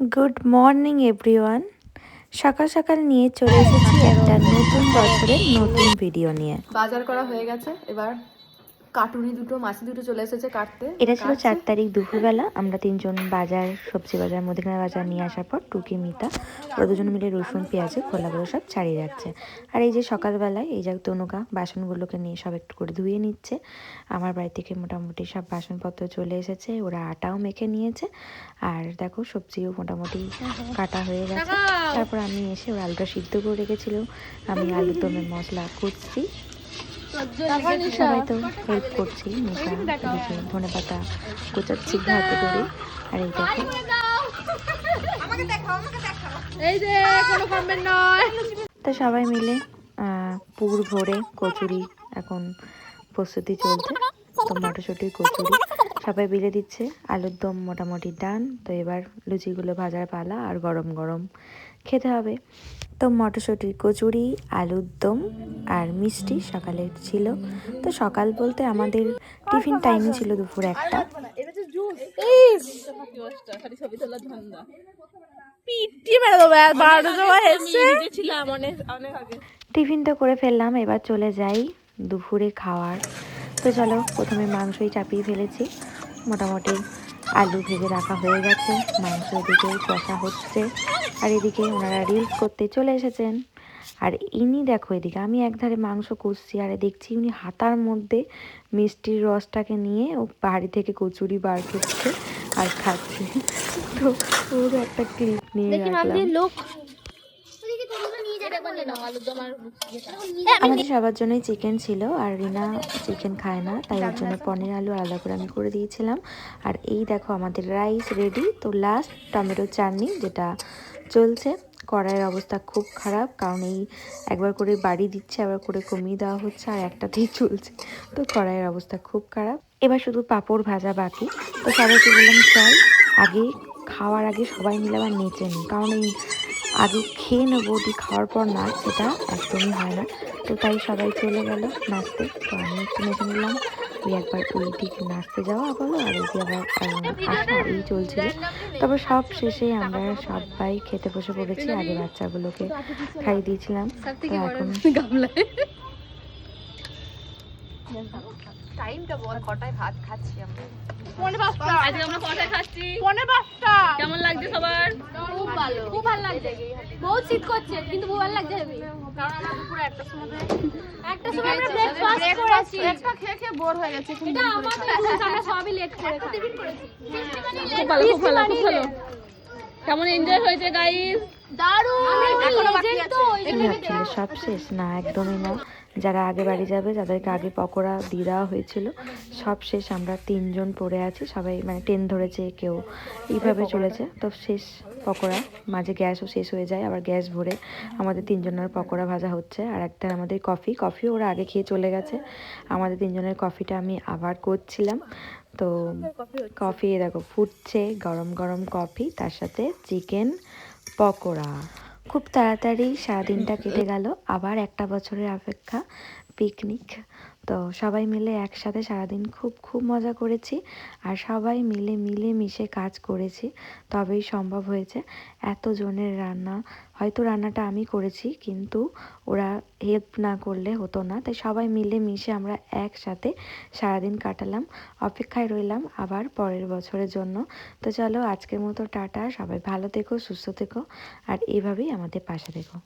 Good morning everyone সকাল সকাল নিয়ে চলে এসেছি একটা নতুন বছরের নতুন ভিডিও নিয়ে। বাজার করা হয়ে গেছে, এবার কাটুনি দুটো মাছি দুটো চলে এসেছে কাটতে। এটা ছিল চার তারিখ দুপুরবেলা। আমরা তিনজন বাজার সবজি বাজার মুদিখানা বাজার নিয়ে আসার পর টুকি মিতা ওরা দুজন মিলে রসুন পেঁয়াজে খোলাগুলো সব ছাড়িয়ে যাচ্ছে আর এই যে সকালবেলায় এই যে তনুকা বাসনগুলোকে নিয়ে সব একটু করে ধুয়ে নিচ্ছে। আমার বাড়ি থেকে মোটামুটি সব বাসনপত্র চলে এসেছে ওরা আটাও মেখে নিয়েছে। আর দেখো সবজিও মোটামুটি কাটা হয়ে গেছে। তারপর আমি এসে ওর আলুটা সিদ্ধ করে রেখেছিল আমি আলুর দমের মশলা করছি সবাই তো হেল্প করছি নিশা ধনে পাতা কোচাচ্ছি হাতে করে। আর এই দেখো। তো সবাই মিলে আহ, পুর ভরে কচুরি এখন প্রস্তুতি চলছে। তো মটরশুঁটি কচুরি সবাই বিলে দিচ্ছে। আলুর দম মোটামুটি ডান। তো এবার লুচিগুলো ভাজার পালা আর গরম গরম। খেতে হবে। তো মটরশুঁটির কচুরি আলুর দম আর মিষ্টি সকালে ছিল। তো সকাল বলতে আমাদের টিফিন টাইম ছিল দুপুর একটা। টিফিন তো করে ফেললাম এবার চলে যাই দুপুরে খাওয়ার। তো চলো প্রথমে মাংসই চাপিয়ে ফেলেছি। মোটামুটি আলু ভেজে রাখা হয়ে গেছে মাংস এদিকে কষা হচ্ছে। আর এদিকে ওনারা রিলস করতে চলে এসেছেন। আর ইনি দেখো এদিকে আমি একধারে মাংস কষছি আর দেখছি উনি হাতার মধ্যে মিষ্টির রসটাকে নিয়ে ও বাড়ি থেকে কচুরি বার করছে আর খাচ্ছে। তো ওর একটা ক্লিপ নিয়ে রাখলাম। আমাদের সবার জন্যই চিকেন ছিল আর রিনা চিকেন খায় না তাই ওর জন্য পনির আলু আলাদা করে আমি করে দিয়েছিলাম। আর এই দেখো আমাদের রাইস রেডি। তো লাস্ট টমেটো চাটনি যেটা চলছে। কড়াইয়ের অবস্থা খুব খারাপ কারণ এই একবার করে বাড়ি দিচ্ছে আবার করে কমিয়ে দেওয়া হচ্ছে আর একটাতেই চলছে। তো কড়াইয়ের অবস্থা খুব খারাপ। এবার শুধু পাঁপড় ভাজা বাকি। তো সবাইকে বললাম চল আগে খাওয়ার আগে সবাই মিলে আবার নেচে নিই। কারণ এই আগে খেয়ে নেব, ওটি খাওয়ার পর নাচ সেটা একদমই হয় না। তো তাই সবাই চলে গেল নাচতে। তো আমি একটু নেচে নিলাম। ওই একবার ওই দিকে নাচতে যাওয়া বলো আর ওই আবার আসা এই চলছিল। তবে সব শেষে আমরা সবাই খেতে বসে পড়েছি। আগে বাচ্চাগুলোকে খাইয়ে দিয়েছিলাম। এখন টাইমটা বল কটায় ভাত খাচ্ছি আমরা? আজকে আমরা কটায় খাচ্ছি? কেমন লাগছে সবার? খুব ভালো। খুব ভালো লাগছে। বহুত শীত করছে কিন্তু খুব ভালো লাগছে কারণ আমরা দুপুরে একটা সময় একটা সময় আমরা ব্রেকফাস্ট করেছি। একটা খেয়ে খেয়ে বোর হয়ে গেছে এটা আমাদের আমরা সবই লেট করে টিফিন করেছি। খুব ভালো খুব ভালো খুব ভালো। কেমন এনজয় হয়েছে গাইস দারুণ আছে কি ভাবছিলে সব শেষ? না একদমই না। যারা আগে বাড়ি যাবে যাদেরকে আগে পকোড়া দিয়ে দেওয়া হয়েছিল সব শেষ। আমরা তিনজন পড়ে আছি সবাই মানে ট্রেন ধরেছে কেউ। এইভাবে চলেছে। তো শেষ পকোড়া। মাঝে গ্যাসও শেষ হয়ে যায় আবার গ্যাস ভরে আমাদের তিনজনের পকোড়া ভাজা হচ্ছে। আর একটা আমাদের কফি। কফিও ওরা আগে খেয়ে চলে গেছে। আমাদের তিনজনের কফিটা আমি আবার করছিলাম। তো কফি দেখো ফুটছে গরম গরম কফি তার সাথে চিকেন পকোড়া। খুব তাড়াতাড়ি সারাদিনটা কেটে গেল। আবার একটা বছরের অপেক্ষা পিকনিক। তো সবাই মিলে একসাথে সারাদিন খুব খুব মজা করেছি। আর সবাই মিলে মিলে মিশে কাজ করেছি। তবেই সম্ভব হয়েছে এত জনের রান্না। হয়তো রান্নাটা আমি করেছি, কিন্তু ওরা হেল্প না করলে হতো না। তাই সবাই মিলে মিশে আমরা একসাথে সারাদিন কাটালাম। অপেক্ষায় রইলাম আবার পরের বছরের জন্য। তো চলো আজকের মতো টাটা। সবাই ভালো থেকো, সুস্থ থেকো। আর এভাবেই আমাদের পাশে থেকো।